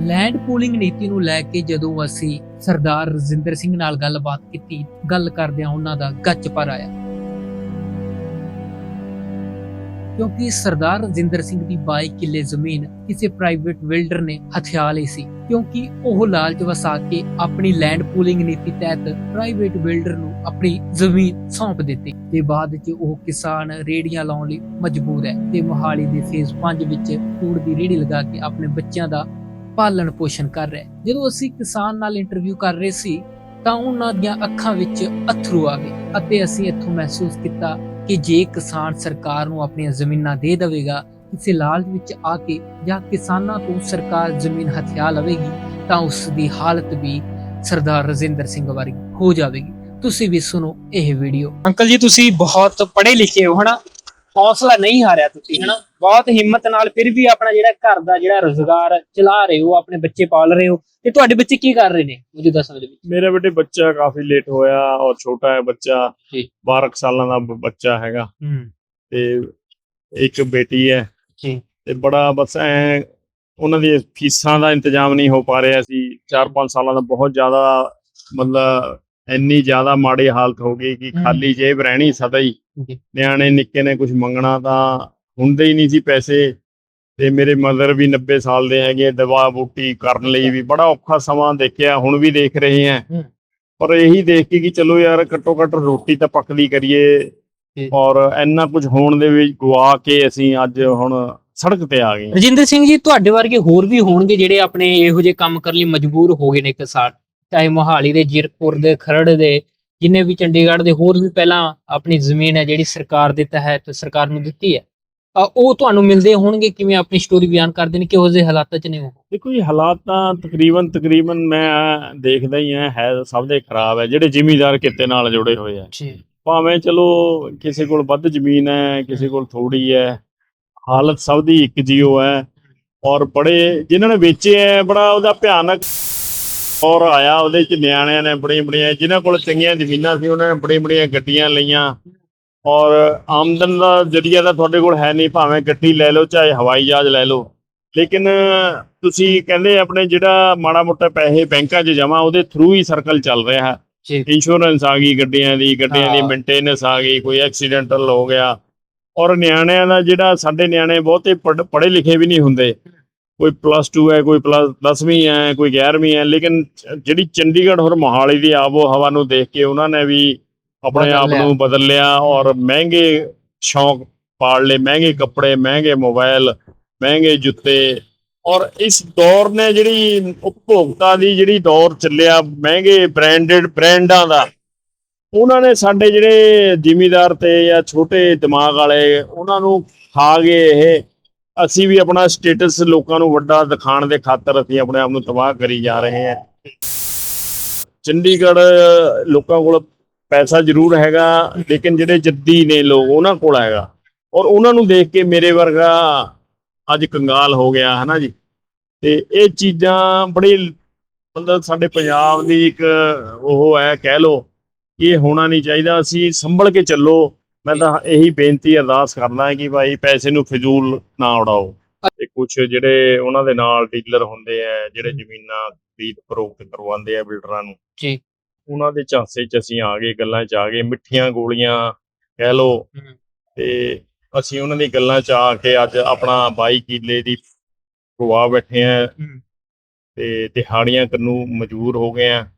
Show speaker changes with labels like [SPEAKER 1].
[SPEAKER 1] Land pooling ਨੀਤੀ ਨੂੰ ਲੈ ਕੇ ਜਦੋਂ ਅਸੀਂ ਸਰਦਾਰ ਰਜਿੰਦਰ ਸਿੰਘ ਨਾਲ ਗੱਲਬਾਤ ਕੀਤੀ, ਗੱਲ ਕਰਦਿਆਂ ਉਹਨਾਂ ਦਾ ਗੱਚ ਪਰ ਆਇਆ। ਕਿਉਂਕਿ ਸਰਦਾਰ ਰਜਿੰਦਰ ਸਿੰਘ ਦੀ 22 ਕਿੱਲੇ ਜ਼ਮੀਨ ਕਿਸੇ ਪ੍ਰਾਈਵੇਟ ਬਿਲਡਰ ਨੇ ਹਥਿਆ ਲਈ ਸੀ, ਕਿਉਂਕਿ ਉਹ ਲਾਲਚ ਵਸਾ ਕੇ ਆਪਣੀ ਲੈਂਡ ਪੂਲਿੰਗ ਨੀਤੀ ਤਹਿਤ ਪ੍ਰਾਈਵੇਟ ਬਿਲਡਰ ਨੂੰ ਆਪਣੀ ਜ਼ਮੀਨ ਸੌਂਪ ਦਿੱਤੀ। ਤੇ ਬਾਅਦ 'ਚ ਉਹ ਕਿਸਾਨ ਰੇੜੀਆਂ ਲਾਉਣ ਲਈ ਮਜਬੂਰ ਹੈ ਤੇ ਮੋਹਾਲੀ ਦੇ ਫੇਜ਼ 5 ਵਿੱਚ ਕੂੜ ਦੀ ਰੇੜੀ ਲਗਾ ਕੇ ਆਪਣੇ ਬੱਚਿਆਂ ਦਾ ਪਾਲਣ ਪੋਸ਼ਣ ਕਰ ਰਿਹਾ। ਜਦੋਂ ਅਸੀਂ ਕਿਸਾਨ ਨਾਲ ਇੰਟਰਵਿਊ ਕਰ ਰਹੇ ਸੀ, ਤਾਂ ਉਹਨਾਂ ਦੀਆਂ ਅੱਖਾਂ ਵਿੱਚ ਅਥਰੂ ਆ ਗਏ ਅਤੇ ਅਸੀਂ ਇੱਥੋਂ ਮਹਿਸੂਸ ਕੀਤਾ ਕਿ ਜੇ ਕਿਸਾਨ ਸਰਕਾਰ ਨੂੰ ਆਪਣੀਆਂ ਜ਼ਮੀਨਾਂ ਦੇ ਦੇਵੇਗਾ, ਕਿਸੇ ਲਾਲਚ ਵਿੱਚ ਆ ਕੇ ਜਾਂ ਕਿਸਾਨਾਂ ਤੋਂ ਸਰਕਾਰ ਜ਼ਮੀਨ ਹਥਿਆ ਲਵੇਗੀ, ਤਾਂ ਉਸ ਦੀ ਹਾਲਤ ਵੀ ਸਰਦਾਰ ਰਜਿੰਦਰ ਸਿੰਘ ਵਰਗੀ ਹੋ ਜਾਵੇਗੀ। ਤੁਸੀਂ ਵੀ ਸੁਣੋ ਇਹ ਵੀਡੀਓ।
[SPEAKER 2] ਅੰਕਲ ਜੀ, ਤੁਸੀਂ ਬਹੁਤ ਪੜ੍ਹੇ ਲਿਖੇ ਹੋ, ਹਨਾ? ਹੌਸਲਾ ਨਹੀਂ ਹਾਰਿਆ ਤੁਸੀਂ ਹਨਾ? ਬਹੁਤ ਹਿੰਮਤ ਨਾਲ ਫਿਰ ਵੀ ਆਪਣਾ ਜਿਹੜਾ ਘਰ ਦਾ ਜਿਹੜਾ ਰੋਜ਼ਗਾਰ ਚਲਾ ਰਹੇ ਹੋ ਆਪਣੇ ਬੱਚੇ ਪਾਲ ਰਹੇ ਹੋ ਤੇ ਤੁਹਾਡੇ ਬੱਚੇ ਕੀ ਕਰ ਰਹੇ ਨੇ ਮੌਜੂਦਾ ਸਮੇਂ ਦੇ ਵਿੱਚ?
[SPEAKER 3] ਮੇਰਾ ਬੇਟੇ ਬੱਚਾ ਕਾਫੀ ਲੇਟ ਹੋਇਆ ਔਰ ਛੋਟਾ ਹੈ ਬੱਚਾ
[SPEAKER 1] ਜੀ।
[SPEAKER 3] 12 ਕੁ ਸਾਲਾਂ ਦਾ ਬੱਚਾ ਹੈਗਾ।
[SPEAKER 1] ਹੂੰ।
[SPEAKER 3] ਤੇ ਇੱਕ ਬੇਟੀ ਹੈ।
[SPEAKER 1] ਜੀ।
[SPEAKER 3] ਤੇ ਬੜਾ ਬਸ ਐ ਉਹਨਾਂ ਦੀ ਫੀਸਾਂ ਦਾ ਇੰਤਜ਼ਾਮ ਨਹੀਂ ਹੋ ਪਾ ਰਿਹਾ ਸੀ। 4-5 ਸਾਲਾਂ ਦਾ ਬਹੁਤ ਜ਼ਿਆਦਾ ਮਤਲਬ ਇੰਨੀ ਜ਼ਿਆਦਾ ਮਾੜੀ ਹਾਲਤ ਹੋ ਗਈ ਕਿ। ਖਾਲੀ ਜੇਬ ਰਹਿਣੀ ਸਦਾ ਹੀ। ਨਿਆਣੇ ਨਿੱਕੇ ਨੇ ਕੁਝ ਮੰਗਣਾ ਤਾਂ ਹੁੰਦੇ ਹੀ ਨਹੀਂ ਸੀ ਪੈਸੇ ਤੇ ਮੇਰੇ ਮਦਰ ਵੀ 90 ਸਾਲ ਦੇ ਹੈਗੇ ਦਵਾ ਬੂਟੀ ਕਰਨ ਲਈ ਵੀ ਬੜਾ ਔਖਾ ਸਮਾਂ ਦੇਖਿਆ ਹੁਣ ਵੀ ਦੇਖ ਰਹੇ ਹਾਂ
[SPEAKER 1] ਹਮ।
[SPEAKER 3] ਪਰ ਇਹੀ ਦੇਖ ਕੇ ਕਿ ਚਲੋ ਯਾਰ ਘੱਟੋ ਘੱਟ ਰੋਟੀ ਤਾਂ ਪੱਕਦੀ ਕਰੀਏ। ਔਰ ਇੰਨਾ ਕੁਝ ਹੋਣ ਦੇ ਵਿੱਚ ਗਵਾ ਕੇ ਅਸੀਂ ਅੱਜ ਹੁਣ ਸੜਕ ਤੇ ਆ ਗਏ
[SPEAKER 1] ਰਜਿੰਦਰ ਸਿੰਘ ਜੀ ਤੁਹਾਡੇ ਵਰਗੇ ਹੋਰ ਵੀ ਹੋਣਗੇ ਜਿਹੜੇ ਆਪਣੇ ਇਹੋ ਜਿਹੇ ਕੰਮ ਕਰਨ ਲਈ ਮਜਬੂਰ ਹੋ ਗਏ ਨੇ ਕਿਸਾਨ ਚਾਹੇ ਮੋਹਾਲੀ ਦੇ ਜੀਰਕਪੁਰ ਦੇ ਖਰੜ ਦੇ ਜਿੰਨੇ ਵੀ ਚੰਡੀਗੜ੍ਹ ਦੇ ਹੋਰ ਵੀ ਪਹਿਲਾਂ ਆਪਣੀ ਜ਼ਮੀਨ ਹੈ ਜਿਹੜੀ ਸਰਕਾਰ ਦੇ ਤਹਿਤ ਸਰਕਾਰ ਨੂੰ ਦਿੱਤੀ ਹੈ ਉਹ ਤੁਹਾਨੂੰ ਮਿਲਦੇ ਹੋਣਗੇ ਕਿਵੇਂ ਆਪਣੀ ਸਟੋਰੀ ਬਿਆਨ ਕਰਦੇ ਨੇ ਕਿਹੋ ਜਿਹੇ ਹਾਲਾਤਾਂ 'ਚ ਨੇ ਉਹ?
[SPEAKER 3] ਦੇਖੋ ਜੀ ਹਾਲਾਤ ਤਾਂ ਤਕਰੀਬਨ ਤਕਰੀਬਨ ਮੈਂ ਦੇਖਦਾ ਹੀ ਹਾਂ ਹੈ ਸਭ ਦੇ ਖਰਾਬ ਹੈ ਜਿਹੜੇ ਜ਼ਿਮੀਦਾਰ ਕਿੱਤੇ ਨਾਲ ਜੁੜੇ ਹੋਏ ਆ।
[SPEAKER 1] ਜੀ
[SPEAKER 3] ਭਾਵੇਂ ਚਲੋ ਕਿਸੇ ਕੋਲ ਵੱਧ ਜ਼ਮੀਨ ਹੈ ਕਿਸੇ ਕੋਲ ਥੋੜੀ ਹੈ ਹਾਲਤ ਸਭ ਦੀ ਇੱਕ ਜਿਉ ਹੈ ਔਰ ਬੜੇ ਜਿਨ੍ਹਾਂ ਨੇ ਵੇਚੇ ਹੈ ਬੜਾ ਉਹਦਾ ਭਿਆਨਕ ਔਰ ਆਇਆ ਉਹਦੇ ਚ ਨਿਆਣਿਆਂ ਨੇ ਬੜੀਆਂ ਬੜੀਆਂ ਜਿਨ੍ਹਾਂ ਕੋਲ ਚੰਗੀਆਂ ਜ਼ਮੀਨਾਂ ਸੀ ਉਹਨਾਂ ਨੇ ਬੜੀਆਂ ਬੜੀਆਂ ਗੱਡੀਆਂ ਲਈਆਂ। ਔਰ ਆਮਦਨ ਦਾ ਜਰੀਆ ਤਾਂ ਤੁਹਾਡੇ ਕੋਲ ਹੈ ਨਹੀਂ ਭਾਵੇਂ ਗੱਡੀ ਲੈ ਲਓ ਚਾਹੇ ਹਵਾਈ ਜਹਾਜ਼ ਲੈ ਲਓ। ਲੇਕਿਨ ਤੁਸੀਂ ਕਹਿੰਦੇ ਆਪਣੇ ਜਿਹੜਾ ਮਾੜਾ ਮੋਟਾ ਪੈਸੇ ਬੈਂਕਾਂ 'ਚ ਜਮਾ ਉਹਦੇ ਥਰੂ ਹੀ ਸਰਕਲ ਚੱਲ ਰਿਹਾ ਹੈ। ਇੰਸ਼ੋਰੈਂਸ ਆ ਗਈ ਗੱਡੀਆਂ ਦੀ ਗੱਡੀਆਂ ਦੀ। ਮੇਨਟੇਨੈਂਸ ਆ ਗਈ ਕੋਈ ਐਕਸੀਡੈਂਟਲ ਹੋ ਗਿਆ। ਔਰ ਨਿਆਣਿਆਂ ਦਾ ਜਿਹੜਾ ਸਾਡੇ ਨਿਆਣੇ ਬਹੁਤੇ ਪੜ੍ਹੇ ਲਿਖੇ ਵੀ ਨਹੀਂ ਹੁੰਦੇ। ਕੋਈ ਪਲੱਸ 2 ਹੈ ਕੋਈ ਪਲੱਸ 10ਵੀਂ ਹੈ ਕੋਈ 11ਵੀਂ ਹੈ ਲੇਕਿਨ ਜਿਹੜੀ ਚੰਡੀਗੜ੍ਹ ਔਰ ਮੋਹਾਲੀ ਦੀ ਆਬੋ ਹਵਾ ਨੂੰ ਦੇਖ ਕੇ ਉਹਨਾਂ ਨੇ ਵੀ ਆਪਣੇ ਆਪ। ਨੂੰ ਬਦਲ ਲਿਆ ਔਰ ਮਹਿੰਗੇ ਸ਼ੌਂਕ ਪਾਲ ਲਏ ਮਹਿੰਗੇ ਕੱਪੜੇ ਮਹਿੰਗੇ ਮੋਬਾਈਲ ਮਹਿੰਗੇ ਜੁੱਤੇ ਔਰ ਇਸ ਦੌਰ ਨੇ ਜਿਹੜੀ ਉਪਭੋਗਤਾ ਦੀ ਜਿਹੜੀ ਦੌਰ ਚੱਲਿਆ ਮਹਿੰਗੇ ਬ੍ਰਾਂਡਡ ਬ੍ਰਾਂਡਾਂ ਦਾ ਉਹਨਾਂ ਨੇ ਸਾਡੇ ਜਿਹੜੇ ਜ਼ਿਮੀਦਾਰ ਤੇ ਜਾਂ ਛੋਟੇ ਦਿਮਾਗ ਵਾਲੇ ਉਹਨਾਂ ਨੂੰ ਖਾ ਗਏ ਇਹ ਅਸੀਂ ਵੀ ਆਪਣਾ ਸਟੇਟਸ ਲੋਕਾਂ ਨੂੰ ਵੱਡਾ ਦਿਖਾਉਣ ਦੇ ਖਾਤਰ ਅਸੀਂ ਆਪਣੇ ਆਪ ਨੂੰ ਤਬਾਹ ਕਰੀ ਜਾ ਰਹੇ ਹਾਂ। ਚੰਡੀਗੜ੍ਹ ਲੋਕਾਂ ਕੋਲ ਪੈਸਾ ਜ਼ਰੂਰ ਹੈਗਾ, ਲੇਕਿਨ ਜਿਹੜੇ ਜੱਦੀ ਨੇ ਲੋਕ ਉਹਨਾਂ ਕੋਲ ਹੈਗਾ। ਔਰ ਉਹਨਾਂ ਨੂੰ ਦੇਖ ਕੇ ਮੇਰੇ ਵਰਗਾ ਅੱਜ ਕੰਗਾਲ ਹੋ ਗਿਆ ਹੈ ਨਾ ਜੀ? ਤੇ ਇਹ ਚੀਜ਼ਾਂ ਬੜੀ ਮਤਲਬ ਸਾਡੇ ਪੰਜਾਬ ਦੀ ਇੱਕ ਉਹ ਹੈ, ਕਹਿ ਲੋ ਇਹ ਹੋਣਾ ਨਹੀਂ ਚਾਹੀਦਾ। ਅਸੀਂ ਸੰਭਲ ਕੇ ਚੱਲੋ। ਮੈਂ ਤਾਂ ਇਹੀ ਬੇਨਤੀ ਅਰਦਾਸ ਕਰਦਾ ਕਿ ਭਾਈ ਪੈਸੇ ਨੂੰ ਫਜ਼ੂਲ ਨਾ ਉਡਾਓ ਤੇ ਕੁਝ ਜਿਹੜੇ ਉਹਨਾਂ ਦੇ ਨਾਲ ਡੀਲਰ ਹੁੰਦੇ ਆ ਜਿਹੜੇ ਜ਼ਮੀਨਾਂ ਖਰੀਦ ਫਰੋਖਤ ਕਰਵਾਉਂਦੇ ਆ ਬਿਲਡਰਾਂ ਨੂੰ
[SPEAKER 1] ਜੀ।
[SPEAKER 3] ਉਹਨਾਂ ਦੇ ਝਾਂਸੇ 'ਚ ਅਸੀਂ ਆ ਗਏ ਗੱਲਾਂ 'ਚ ਆ ਗਏ ਮਿੱਠੀਆਂ ਗੋਲੀਆਂ ਕਹਿ ਲੋ। ਤੇ ਅਸੀਂ ਉਹਨਾਂ ਦੀ ਗੱਲਾਂ 'ਚ ਆ ਕੇ ਅੱਜ ਆਪਣਾ 22 ਕਿੱਲੇ ਦੀ ਗਵਾ ਬੈਠੇ ਆ। ਤੇ ਦਿਹਾੜੀਆਂ ਕਰਨ ਨੂੰ ਮਜਬੂਰ ਹੋ ਗਏ ਆ